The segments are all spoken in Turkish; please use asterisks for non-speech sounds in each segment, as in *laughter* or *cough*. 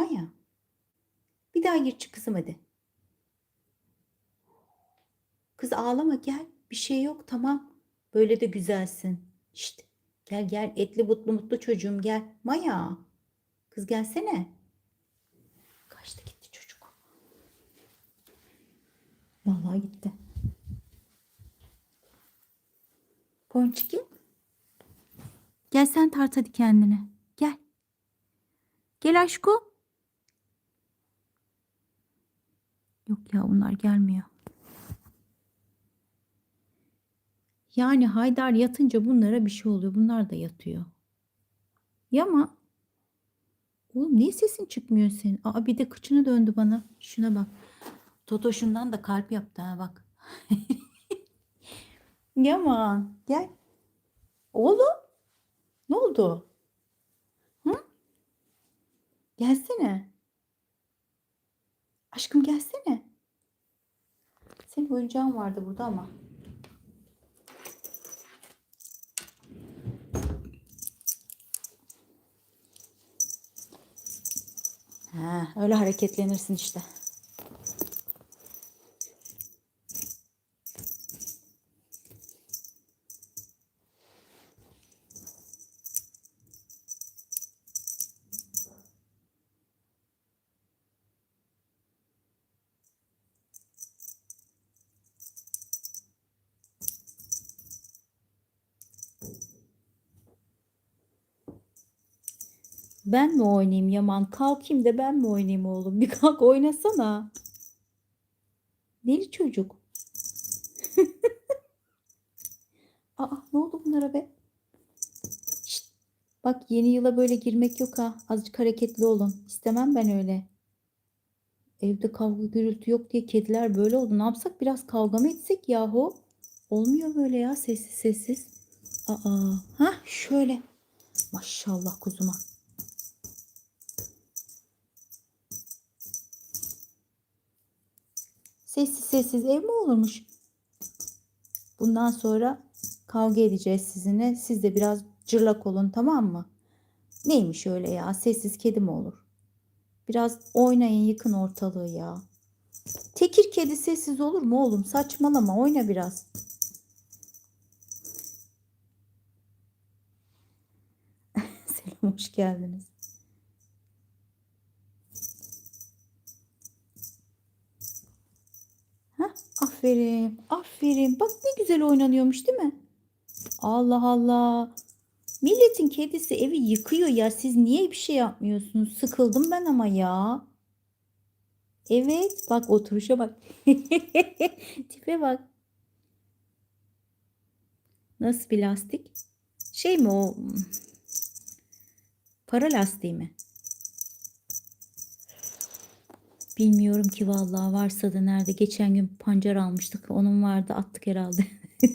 Maya. Bir daha gir çık kızım hadi. Kız ağlama gel. Bir şey yok tamam. Böyle de güzelsin. Şşt. Gel gel etli butlu mutlu çocuğum gel. Maya. Kız gelsene. Kaçtı gitti çocuk. Vallahi gitti. Ponçiki. Gel sen tart hadi kendine. Gel. Gel aşko. Yok ya onlar gelmiyor. Yani Haydar yatınca bunlara bir şey oluyor. Bunlar da yatıyor. Ya ama oğlum niye sesin çıkmıyor senin? Aa bir de kıçını döndü bana. Şuna bak. Totoşundan da kalp yaptı ha bak. *laughs* Yaman gel. Oğlum ne oldu? Hı? Gelsene. Aşkım gelsene. Senin oyuncağın vardı burada ama. Ha, öyle hareketlenirsin işte. Ben mi oynayayım Yaman? Kalkayım da ben mi oynayayım oğlum? Bir kalk oynasana. Deli çocuk. *laughs* Aa ne oldu bunlara be? Şşt, bak yeni yıla böyle girmek yok ha. Azıcık hareketli olun. İstemem ben öyle. Evde kavga gürültü yok diye kediler böyle oldu. Ne yapsak biraz kavga mı etsek yahu? Olmuyor böyle ya sessiz sessiz. Aa, ha şöyle. Maşallah kuzuma. Sessiz sessiz ev mi olurmuş? Bundan sonra kavga edeceğiz sizinle. Siz de biraz cırlak olun tamam mı? Neymiş öyle ya? Sessiz kedi mi olur? Biraz oynayın yıkın ortalığı ya. Tekir kedi sessiz olur mu oğlum? Saçmalama oyna biraz. *laughs* Selam hoş geldiniz. Aferin, aferin. Bak ne güzel oynanıyormuş değil mi? Allah Allah. Milletin kedisi evi yıkıyor ya. Siz niye bir şey yapmıyorsunuz? Sıkıldım ben ama ya. Evet, bak oturuşa bak. *laughs* Tipe bak. Nasıl bir lastik? Şey mi o? Para lastiği mi? Bilmiyorum ki vallahi varsa da nerede. Geçen gün pancar almıştık. Onun vardı attık herhalde. *laughs*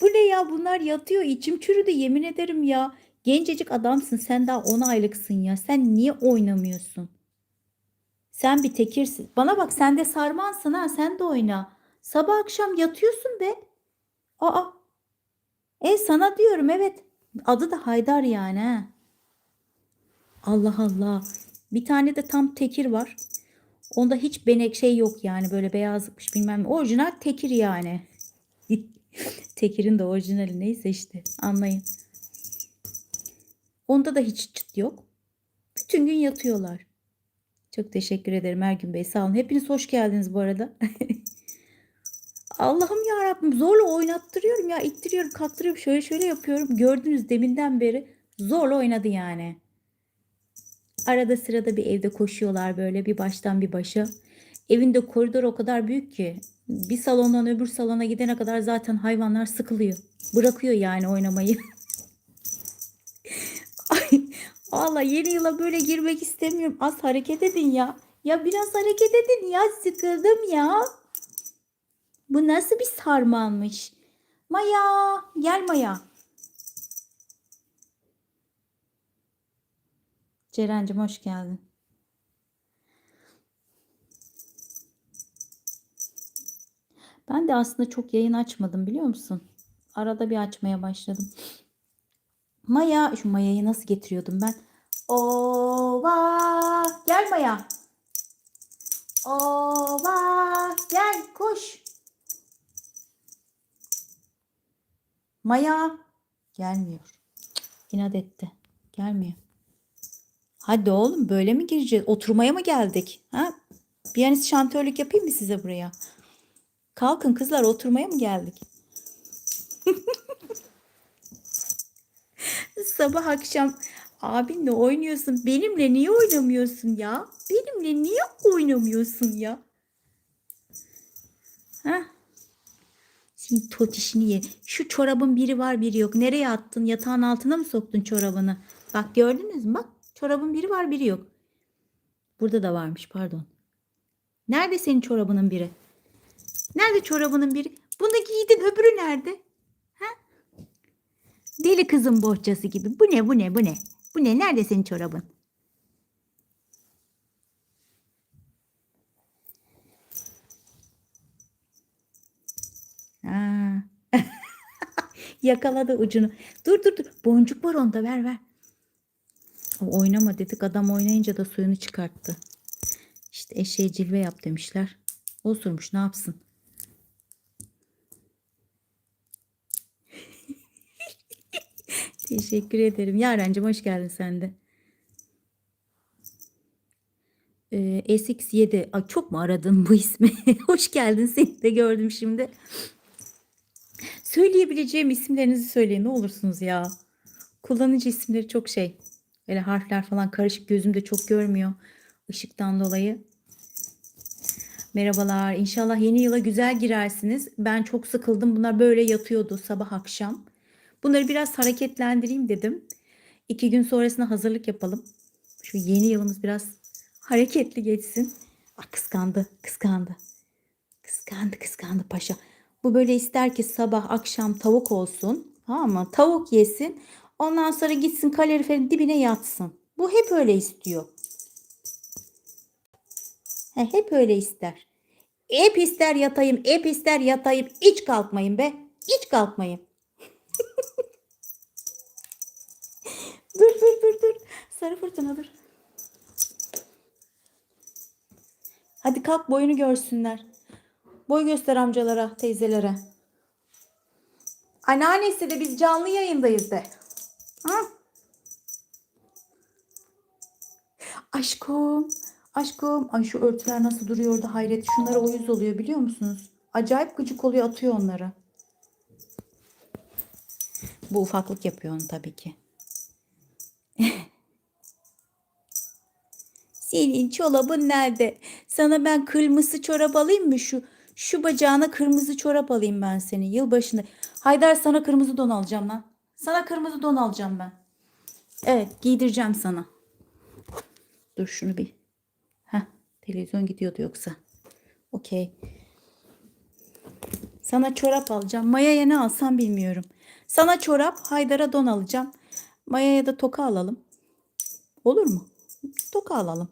Bu ne ya bunlar yatıyor içim çürüdü yemin ederim ya. Gencecik adamsın sen daha 10 aylıksın ya. Sen niye oynamıyorsun? Sen bir tekirsin. Bana bak sen de sarmansın ha sen de oyna. Sabah akşam yatıyorsun be. Aa. E sana diyorum evet. Adı da Haydar yani ha. Allah Allah. Bir tane de tam tekir var. Onda hiç benek şey yok yani böyle beyazlıkmış bilmem ne. Orijinal tekir yani. *laughs* Tekirin de orijinali neyse işte anlayın. Onda da hiç çıt yok. Bütün gün yatıyorlar. Çok teşekkür ederim Ergün Bey sağ olun. Hepiniz hoş geldiniz bu arada. *laughs* Allah'ım ya Rabbim zorla oynattırıyorum ya ittiriyorum kaktırıyorum şöyle şöyle yapıyorum. Gördünüz deminden beri zorla oynadı yani. Arada sırada bir evde koşuyorlar böyle bir baştan bir başa. Evinde koridor o kadar büyük ki bir salondan öbür salona gidene kadar zaten hayvanlar sıkılıyor. Bırakıyor yani oynamayı. *laughs* Ay, valla yeni yıla böyle girmek istemiyorum. Az hareket edin ya. Ya biraz hareket edin ya. Sıkıldım ya. Bu nasıl bir sarmalmış? Maya, gel Maya. Ceren'cim hoş geldin. Ben de aslında çok yayın açmadım biliyor musun? Arada bir açmaya başladım. Maya, şu Maya'yı nasıl getiriyordum ben? Ova gel Maya. Ova gel koş. Maya gelmiyor. İnat etti. Gelmiyor. Hadi oğlum böyle mi gireceğiz? Oturmaya mı geldik? Ha? Piyanist şantörlük yapayım mı size buraya? Kalkın kızlar oturmaya mı geldik? *laughs* Sabah akşam abinle oynuyorsun. Benimle niye oynamıyorsun ya? Benimle niye oynamıyorsun ya? Ha? Şimdi tot işini ye. Şu çorabın biri var biri yok. Nereye attın? Yatağın altına mı soktun çorabını? Bak gördünüz mü? Bak çorabın biri var biri yok. Burada da varmış pardon. Nerede senin çorabının biri? Nerede çorabının biri? Bunu giydin öbürü nerede? Ha? Deli kızın bohçası gibi. Bu ne bu ne bu ne? Bu ne? Nerede senin çorabın? *laughs* Yakaladı ucunu. Dur dur dur. Boncuk var onda ver ver. O oynama dedik. Adam oynayınca da suyunu çıkarttı. İşte eşeğe cilve yap demişler. Osurmuş ne yapsın? *laughs* Teşekkür ederim. Yarencim hoş geldin sen de. Ee, SX7. Ay, çok mu aradın bu ismi? *laughs* hoş geldin. Seni de gördüm şimdi. Söyleyebileceğim isimlerinizi söyleyin ne olursunuz ya. Kullanıcı isimleri çok şey. Böyle harfler falan karışık gözümde çok görmüyor. Işıktan dolayı. Merhabalar. İnşallah yeni yıla güzel girersiniz. Ben çok sıkıldım. Bunlar böyle yatıyordu sabah akşam. Bunları biraz hareketlendireyim dedim. İki gün sonrasında hazırlık yapalım. Şu yeni yılımız biraz hareketli geçsin. Ah, kıskandı, kıskandı. Kıskandı, kıskandı paşa. Bu böyle ister ki sabah akşam tavuk olsun. Tamam mı? Tavuk yesin. Ondan sonra gitsin kaloriferin dibine yatsın. Bu hep öyle istiyor. He, hep öyle ister. Hep ister yatayım, hep ister yatayım. Hiç kalkmayın be. Hiç kalkmayın. *laughs* dur dur dur dur. Sarı fırtına dur. Hadi kalk boyunu görsünler. Boy göster amcalara, teyzelere. Anneannesi de biz canlı yayındayız de. Aşkım, aşkım. Ay şu örtüler nasıl duruyor orada hayret. Şunlara uyuz oluyor biliyor musunuz? Acayip gıcık oluyor atıyor onları. Bu ufaklık yapıyor onu tabii ki. *laughs* Senin çorabın nerede? Sana ben kırmızı çorap alayım mı şu? Şu bacağına kırmızı çorap alayım ben senin yılbaşında. Haydar sana kırmızı don alacağım lan. Sana kırmızı don alacağım ben. Evet giydireceğim sana. Dur şunu bir. Heh, televizyon gidiyordu yoksa. Okey. Sana çorap alacağım. Maya'ya ne alsam bilmiyorum. Sana çorap, Haydar'a don alacağım. Maya'ya da toka alalım. Olur mu? Toka alalım.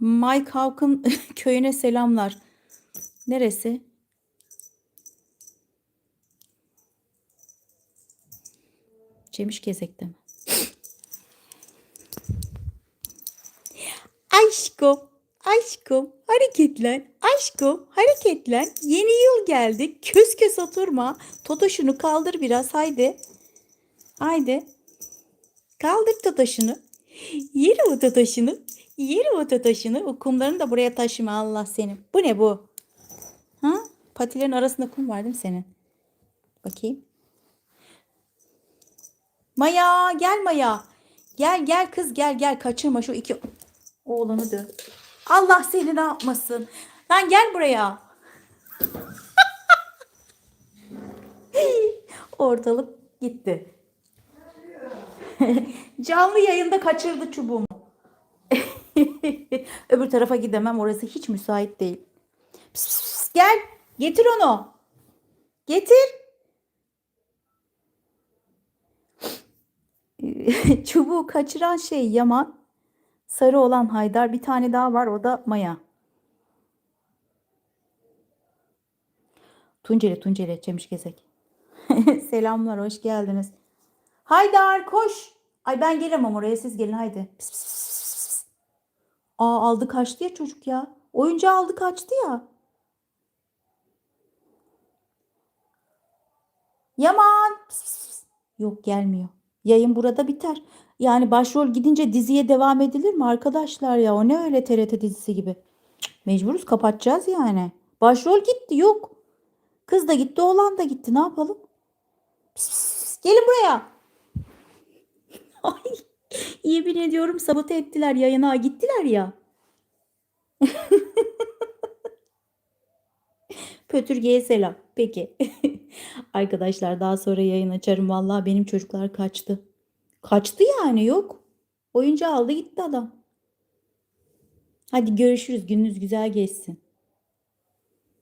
Mike Hawk'ın *laughs* köyüne selamlar. Neresi? Cemişgezek'te mi? Aşkım, aşkım, hareketlen, aşkım, hareketlen. Yeni yıl geldi. Kös kös oturma. Totoşunu kaldır biraz, haydi. Haydi. Kaldır totoşunu. Yeri o totoşunu. Yeri o totoşunu. O kumlarını da buraya taşıma Allah senin. Bu ne bu? Ha? Patilerin arasında kum var değil mi senin? Bakayım. Maya gel Maya. Gel gel kız gel gel kaçırma şu iki oğlanı dön. Allah seni ne yapmasın. Lan gel buraya. *laughs* Ortalık gitti. *laughs* Canlı yayında kaçırdı çubuğumu. *laughs* Öbür tarafa gidemem. Orası hiç müsait değil. Pis, pis. Gel. Getir onu. Getir. *laughs* Çubuğu kaçıran şey Yaman. Sarı olan Haydar. Bir tane daha var. O da Maya. Tunceli Tunceli Cemiş Gezek. *laughs* Selamlar. Hoş geldiniz. Haydar koş. Ay ben gelemem oraya siz gelin haydi. Pis, pis, pis, pis, pis. Aa aldı kaçtı ya çocuk ya. Oyuncağı aldı kaçtı ya. Yaman. Pis, pis, pis. Yok gelmiyor. Yayın burada biter. Yani başrol gidince diziye devam edilir mi arkadaşlar ya? O ne öyle TRT dizisi gibi. Cık, Mecburuz kapatacağız yani. Başrol gitti yok. Kız da gitti oğlan da gitti ne yapalım? Pis, pis, pis. Gelin buraya. *laughs* Ay, yemin ediyorum sabote ettiler yayına gittiler ya. *laughs* Pötürge'ye selam. Peki. *laughs* Arkadaşlar daha sonra yayın açarım. Vallahi benim çocuklar kaçtı. Kaçtı yani yok. Oyuncağı aldı gitti adam. Hadi görüşürüz. Gününüz güzel geçsin.